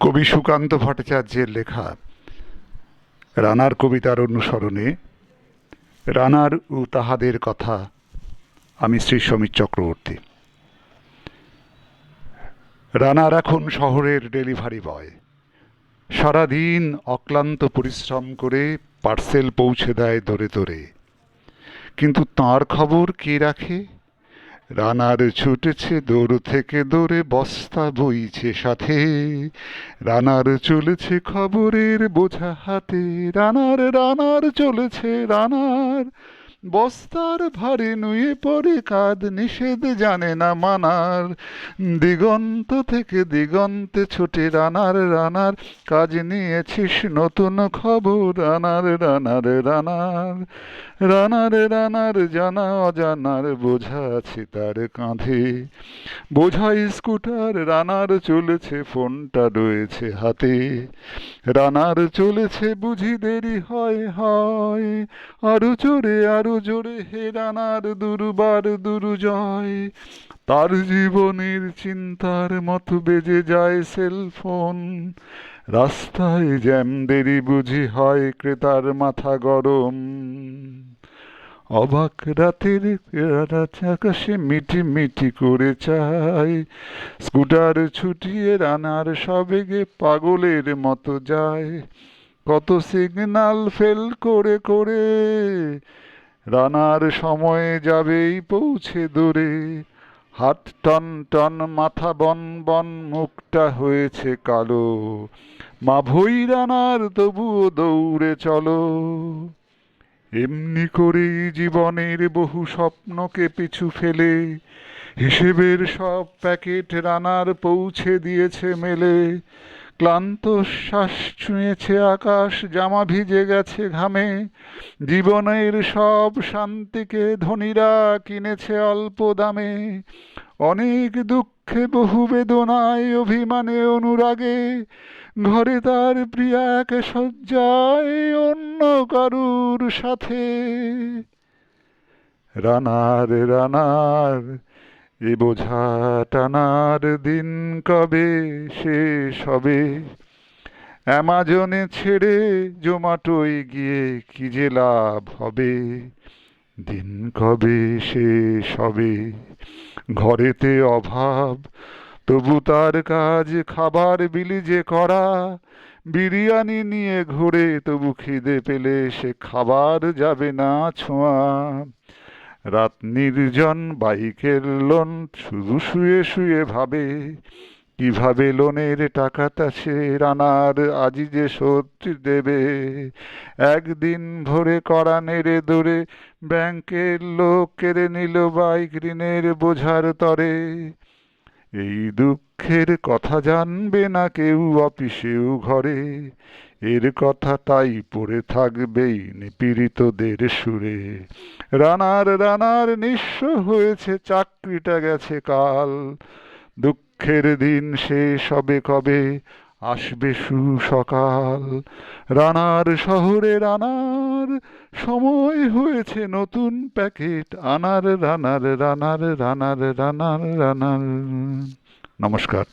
কবি সুকান্ত ভট্টাচার্যের লেখা রানার কবিতার অনুসরণে রানার ও তাহাদের কথা আমি শ্রী সমীর চক্রবর্তী। রানার এখন শহরের ডেলিভারি বয়। সারাদিন অক্লান্ত পরিশ্রম করে পার্সেল পৌঁছে দেয় দরে দরে। কিন্তু তার খবর কে রাখে? রানার ছুটেছে দৌড় থেকে দৌড়ে বস্তা বইছে সাথে। রানার চলেছে খবরের বোঝা হাতে, রানার রানার চলেছে রানার। বস্তার ভারে নুয়ে পড়ে কাঁধ, নিষেধ জানে না মানার। দিগন্ত থেকে দিগন্তে ছোটে রানার রানার, কাজ নিয়েছিস নতুন খবর, রানার রানার রানার। রানার রানার জানা অজানার বোঝা আছে তার কাঁধে। বোঝাই স্কুটার, রানার চলেছে, ফোনটা রয়েছে হাতে। রানার চলেছে, বুঝি দেরি হয় হয়। আরও জোরে আরও জোরে, হে রানার দুরুবার দুরু দুর্জয়। তার জীবনের চিন্তার মতো বেজে যায় সেলফোন। রাস্তায় জ্যাম দেরি বুঝি হয়, ক্রেতার মাথা গরম। অবাক রাতের রাত আকাশে মিটি মিটি করে চায় স্কুটার ছুটিয়ে রানার সবেগে পাগলের মতো যায়। কত সিগনাল ফেল করে করে রানার সময়ে যাবেই পৌঁছে দূরে। হাত টন টন, মাথা বন বন, মুখটা হয়েছে কালো। মা ভৈরানার তবুও দৌড়ে চলো। এমনি করেই জীবনের বহু স্বপ্নকে পিছু ফেলে, হিসেবের সব প্যাকেট রানার পৌঁছে দিয়েছে মেলে। ক্লান্ত শ্বাস ছুঁয়েছে আকাশ, জামা ভিজে গেছে ঘামে। জীবনের সব শান্তিকে ধনীরা কিনেছে অল্প দামে। অনেক দুঃখে বহু বেদনায় অভিমানে অনুরাগে, ঘরে তার প্রিয়া এক শয্যায় অন্য কারুর সাথে। রানার রানার, এ বোঝা টানার দিন কবে শেষ হবে অ্যামাজনে ছেড়ে জোমাটোয় গিয়ে কি যে লাভ হবে? দিন কবে শেষ হবে? ঘরেতে অভাব, তবু তার কাজ খাবার বিলি যে করা, বিরিয়ানি নিয়ে ঘুরে তবু খিদে পেলে সে খাবার যাবে না ছোঁয়া। রাত নির্জন বাইকের লোন শুধু শুয়ে শুয়ে ভাবে কীভাবে লোনের টাকাটা সে রানার আজি যে শোধ দেবে? একদিন ভোরে করা নেড়ে দৌড়ে ব্যাংকের লোক কেড়ে নিল বাইক ঋণের বোঝার তরে। এই দুঃখের কথা জানবে না কেউ অফিসেও ঘরে। এর কথা তাই পড়ে থাকবেই নিপীড়িতদের সুরে। রানার রানার নিঃস্ব হয়েছে, চাকরিটা গেছে কাল। দুঃখের দিন সে সবে কবে আসবে সুসকাল? রানার শহরে রানার, সময় হয়েছে নতুন প্যাকেট। আনার, রানার রানার রানার রানার রানার। নমস্কার।